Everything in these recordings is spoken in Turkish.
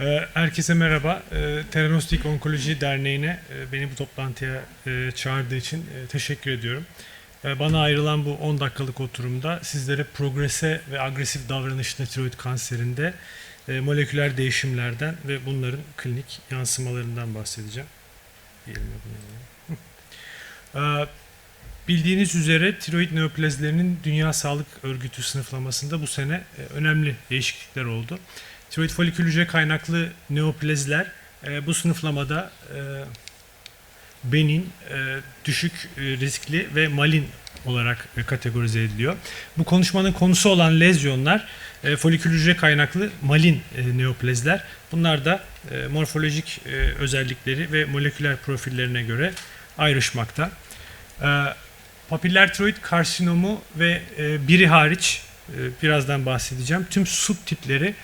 Ee, Herkese merhaba. Ee, Teranostik Onkoloji Derneği'ne e, beni bu toplantıya e, çağırdığı için e, teşekkür ediyorum. E, Bana ayrılan bu 10 dakikalık oturumda sizlere progrese ve agresif davranışlı tiroid kanserinde moleküler değişimlerden ve bunların klinik yansımalarından bahsedeceğim. Ee, Bildiğiniz üzere tiroid neoplazlerinin Dünya Sağlık Örgütü sınıflamasında bu sene önemli değişiklikler oldu. Tiroid folikül hücre kaynaklı neoplazler e, bu sınıflamada e, benin, e, düşük e, riskli ve malin olarak e, kategorize ediliyor. Bu konuşmanın konusu olan lezyonlar e, folikül hücre kaynaklı malin e, neoplazler. Bunlar da e, morfolojik e, özellikleri ve moleküler profillerine göre ayrışmakta. E, papiller tiroid karsinomu ve e, biri hariç e, birazdan bahsedeceğim. Tüm subtipleri e,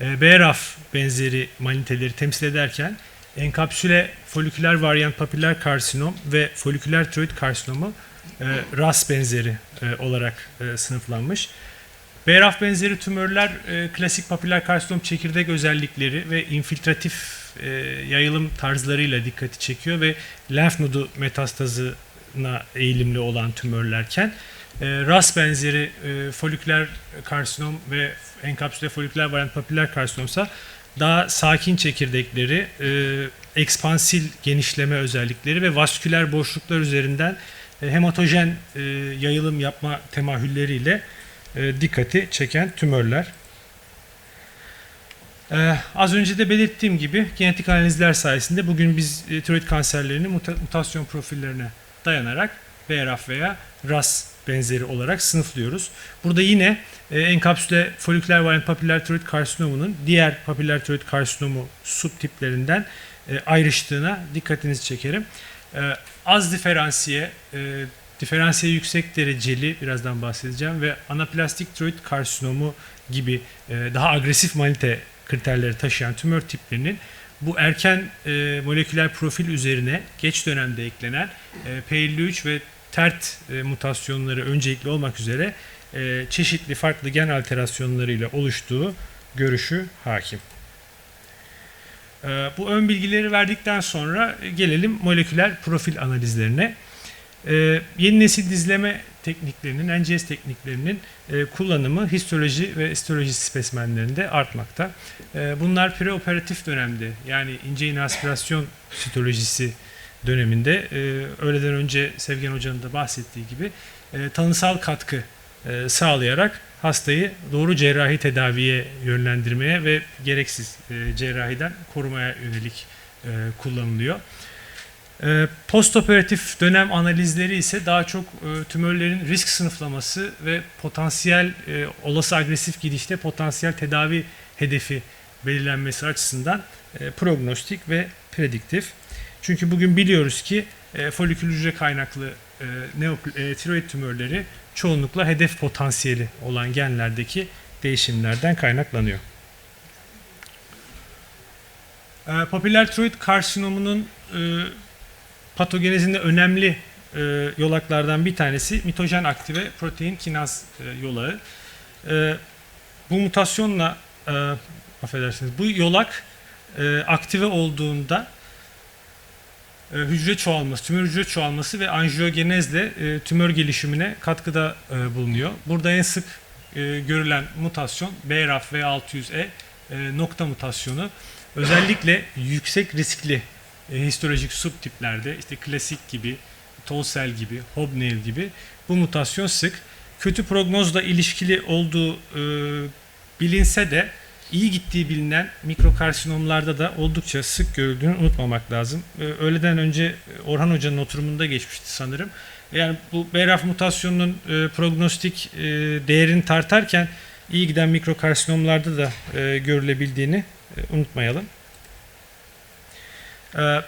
BRAF benzeri maniteleri temsil ederken enkapsüle foliküler varyant papiller karsinom ve foliküler tiroid karsinomu e, RAS benzeri e, olarak e, sınıflanmış. BRAF benzeri tümörler klasik papiller karsinom çekirdek özellikleri ve infiltratif yayılım tarzlarıyla dikkati çekiyor ve lenf nodu metastazına eğilimli olan tümörlerken RAS benzeri e, foliküler karsinom ve enkapsüle foliküler varyant papiller karsinomsa daha sakin çekirdekleri, e, ekspansil genişleme özellikleri ve vasküler boşluklar üzerinden e, hematojen e, yayılım yapma temahülleriyle e, dikkati çeken tümörler. Ee, az önce de belirttiğim gibi genetik analizler sayesinde bugün biz e, tiroid kanserlerini muta- mutasyon profillerine dayanarak BRAF veya RAS benzeri olarak sınıflıyoruz. Burada yine e, enkapsüle foliküler varyant papiller tiroid karsinomunun diğer papiller tiroid karsinomu subtiplerinden e, ayrıştığına dikkatinizi çekerim. E, az diferansiye, e, diferansiye yüksek dereceli birazdan bahsedeceğim ve anaplastik tiroid karsinomu gibi e, daha agresif manite kriterleri taşıyan tümör tiplerinin bu erken e, moleküler profil üzerine geç dönemde eklenen e, P53 ve TERT e, mutasyonları öncelikli olmak üzere e, çeşitli farklı gen alterasyonlarıyla oluştuğu görüşü hakim. E, bu ön bilgileri verdikten sonra gelelim moleküler profil analizlerine. Yeni nesil dizleme tekniklerinin, NGS tekniklerinin kullanımı histoloji ve histoloji spesimenlerinde artmakta. E, bunlar preoperatif dönemde yani ince iğne aspirasyon sitolojisi döneminde e, öğleden önce Sevgen Hoca'nın da bahsettiği gibi e, tanısal katkı e, sağlayarak hastayı doğru cerrahi tedaviye yönlendirmeye ve gereksiz e, cerrahiden korumaya yönelik e, kullanılıyor. E, Postoperatif dönem analizleri ise daha çok e, tümörlerin risk sınıflaması ve potansiyel e, olası agresif gidişte potansiyel tedavi hedefi belirlenmesi açısından e, prognostik ve prediktif. Çünkü bugün biliyoruz ki e, folikül hücre kaynaklı e, neopl- e, tiroid tümörleri çoğunlukla hedef potansiyeli olan genlerdeki değişimlerden kaynaklanıyor. E, papiller tiroid karsinomunun e, patogenezinde önemli e, yolaklardan bir tanesi mitojen aktive protein kinaz e, yolağı. E, bu mutasyonla e, affedersiniz bu yolak e, aktive olduğunda e, hücre çoğalması, tümör hücre çoğalması ve anjiyogenezle e, tümör gelişimine katkıda e, bulunuyor. Burada en sık görülen mutasyon BRAF V600E e, nokta mutasyonu. Özellikle yüksek riskli histolojik subtiplerde işte klasik gibi, Tolsel gibi, Hobnail gibi bu mutasyon sık. Kötü prognozla ilişkili olduğu bilinse de iyi gittiği bilinen mikrokarsinomlarda da oldukça sık görüldüğünü unutmamak lazım. E, öğleden önce Orhan Hoca'nın oturumunda geçmişti sanırım. Yani bu BRAF mutasyonunun e, prognostik e, değerini tartarken iyi giden mikrokarsinomlarda da e, görülebildiğini e, unutmayalım. Ee,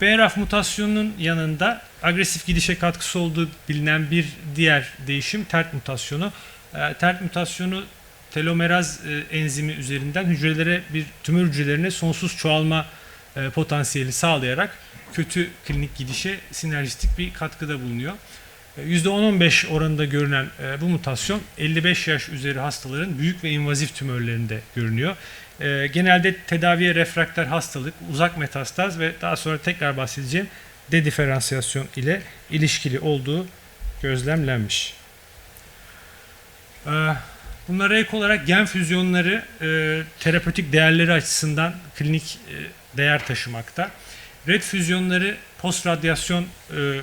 BRAF mutasyonunun yanında agresif gidişe katkısı olduğu bilinen bir diğer değişim TERT mutasyonu. Ee, TERT mutasyonu telomeraz e, enzimi üzerinden hücrelere bir tümör hücrelerine sonsuz çoğalma e, potansiyeli sağlayarak kötü klinik gidişe sinerjistik bir katkıda bulunuyor. E, %10-15 oranında görünen e, bu mutasyon 55 yaş üzeri hastaların büyük ve invazif tümörlerinde görünüyor. E, genelde tedaviye refrakter hastalık, uzak metastaz ve daha sonra tekrar bahsedeceğim dediferansiyasyon ile ilişkili olduğu gözlemlenmiş. E, Bunlara ek olarak gen füzyonları e, terapötik değerleri açısından klinik e, değer taşımakta. Red füzyonları post radyasyon e,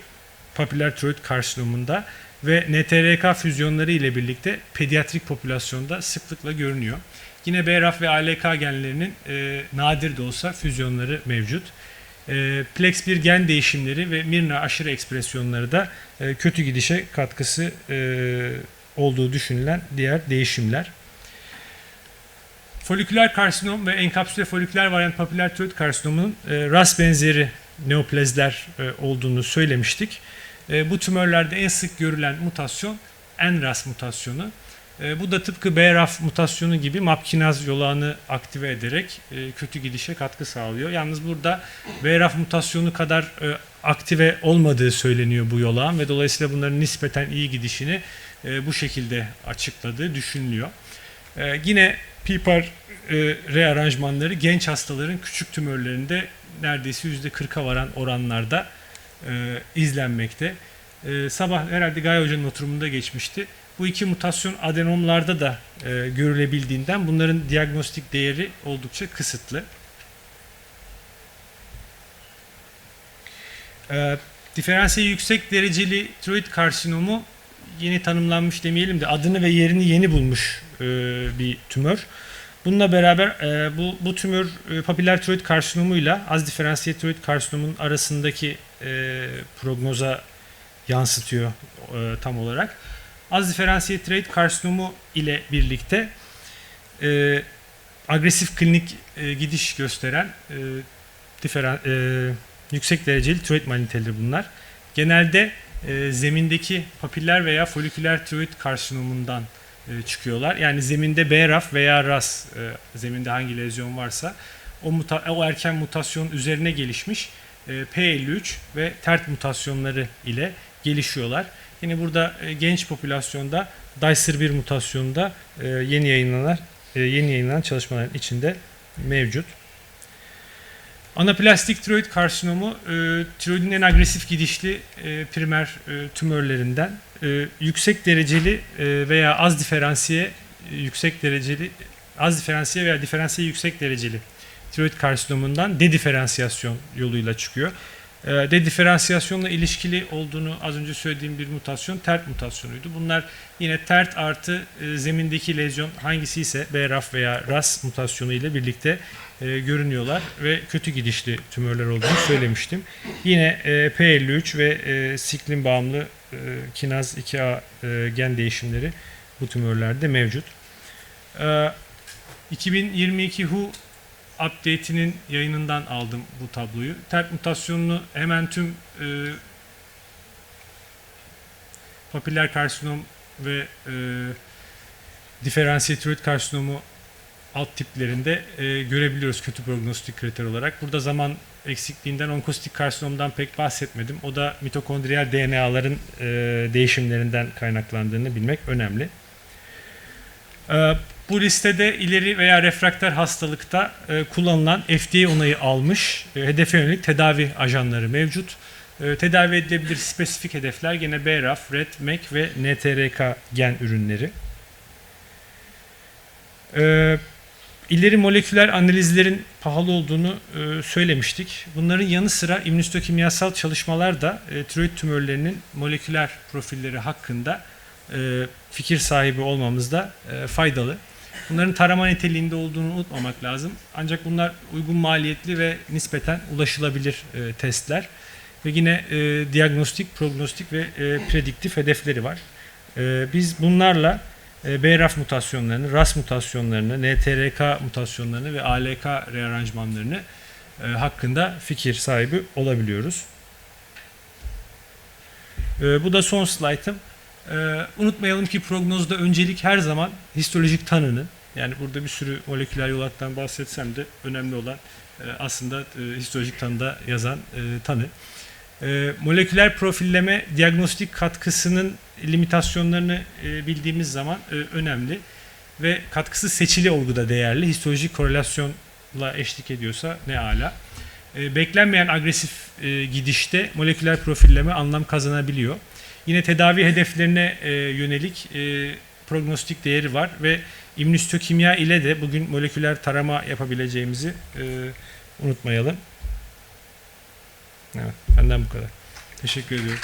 papiller tiroid karsinomunda ve NTRK füzyonları ile birlikte pediatrik popülasyonda sıklıkla görünüyor. Yine BRAF ve ALK genlerinin e, nadir de olsa füzyonları mevcut. E, Plex 1 gen değişimleri ve Mirna aşırı ekspresyonları da e, kötü gidişe katkısı e, olduğu düşünülen diğer değişimler. Foliküler karsinom ve enkapsüle foliküler varyant papiller tiroid karsinomunun e, RAS benzeri neoplazler e, olduğunu söylemiştik. E, bu tümörlerde en sık görülen mutasyon NRAS mutasyonu. E, bu da tıpkı BRAF mutasyonu gibi MAPkinaz yolağını aktive ederek e, kötü gidişe katkı sağlıyor. Yalnız burada BRAF mutasyonu kadar e, aktive olmadığı söyleniyor bu yolağın ve dolayısıyla bunların nispeten iyi gidişini e, bu şekilde açıkladığı düşünülüyor. E, yine PPAR e, rearanjmanları genç hastaların küçük tümörlerinde neredeyse %40'a varan oranlarda e, izlenmekte. E, sabah herhalde Gaye Hoca'nın oturumunda geçmişti. Bu iki mutasyon adenomlarda da e, görülebildiğinden bunların diagnostik değeri oldukça kısıtlı. E, diferansiyel yüksek dereceli tiroid karsinomu yeni tanımlanmış demeyelim de adını ve yerini yeni bulmuş e, bir tümör. Bununla beraber e, bu, bu tümör e, papiller tiroid karsinomuyla az diferansiyel tiroid karsinomun arasındaki e, prognoza yansıtıyor e, tam olarak. Az diferansiyel tiroid karsinomu ile birlikte e, agresif klinik e, gidiş gösteren e, diferan, e, yüksek dereceli tiroid maligniteleri bunlar. Genelde e, zemindeki papiller veya foliküler tiroid karsinomundan e, çıkıyorlar. Yani zeminde BRAF veya RAS e, zeminde hangi lezyon varsa o, muta, o erken mutasyon üzerine gelişmiş e, P53 ve TERT mutasyonları ile gelişiyorlar. Yine burada e, genç popülasyonda Dicer 1 mutasyonunda e, yeni yayınlanan e, yeni yayınlanan çalışmaların içinde mevcut. Anaplastik tiroid karsinomu e, tiroidin en agresif gidişli e, primer e, tümörlerinden e, yüksek dereceli e, veya az diferansiye e, yüksek dereceli az diferansiye veya diferansiye yüksek dereceli tiroid karsinomundan dediferansiyasyon yoluyla çıkıyor. E, dediferansiyasyonla ilişkili olduğunu az önce söylediğim bir mutasyon TERT mutasyonuydu. Bunlar yine TERT artı e, zemindeki lezyon hangisi ise BRAF veya RAS mutasyonu ile birlikte e, görünüyorlar ve kötü gidişli tümörler olduğunu söylemiştim. Yine e, P53 ve siklin bağımlı kinaz 2A e, gen değişimleri bu tümörlerde mevcut. E, 2022 WHO update'inin yayınından aldım bu tabloyu. TERT mutasyonunu hemen tüm e, papiller karsinom ve e, diferansiyel karsinomu alt tiplerinde e, görebiliyoruz kötü prognostik kriter olarak. Burada zaman eksikliğinden onkostik karsinomdan pek bahsetmedim. O da mitokondriyal DNA'ların e, değişimlerinden kaynaklandığını bilmek önemli. E, bu listede ileri veya refrakter hastalıkta e, kullanılan FDA onayı almış e, hedefe yönelik tedavi ajanları mevcut. E, tedavi edilebilir spesifik hedefler gene BRAF, RET, MEK ve NTRK gen ürünleri. E, İleri moleküler analizlerin pahalı olduğunu e, söylemiştik. Bunların yanı sıra immünistokimyasal çalışmalar da tiroid tümörlerinin moleküler profilleri hakkında fikir sahibi olmamızda faydalı. Bunların tarama niteliğinde olduğunu unutmamak lazım. Ancak bunlar uygun maliyetli ve nispeten ulaşılabilir e, testler. Ve yine e, diagnostik, prognostik ve e, prediktif hedefleri var. E, biz bunlarla e, BRAF mutasyonlarını, RAS mutasyonlarını, NTRK mutasyonlarını ve ALK rearanjmanlarını e, hakkında fikir sahibi olabiliyoruz. E, bu da son slaytım. Unutmayalım ki prognozda öncelik her zaman histolojik tanının, yani burada bir sürü moleküler yolaktan bahsetsem de önemli olan aslında histolojik tanıda yazan tanı. E, moleküler profilleme diagnostik katkısının limitasyonlarını e, bildiğimiz zaman e, önemli ve katkısı seçili olguda değerli. Histolojik korelasyonla eşlik ediyorsa ne ala. E, beklenmeyen agresif e, gidişte moleküler profilleme anlam kazanabiliyor. Yine tedavi hedeflerine e, yönelik e, prognostik değeri var ve immünistokimya ile de bugün moleküler tarama yapabileceğimizi e, unutmayalım. Evet, benden bu kadar. Teşekkür ediyorum.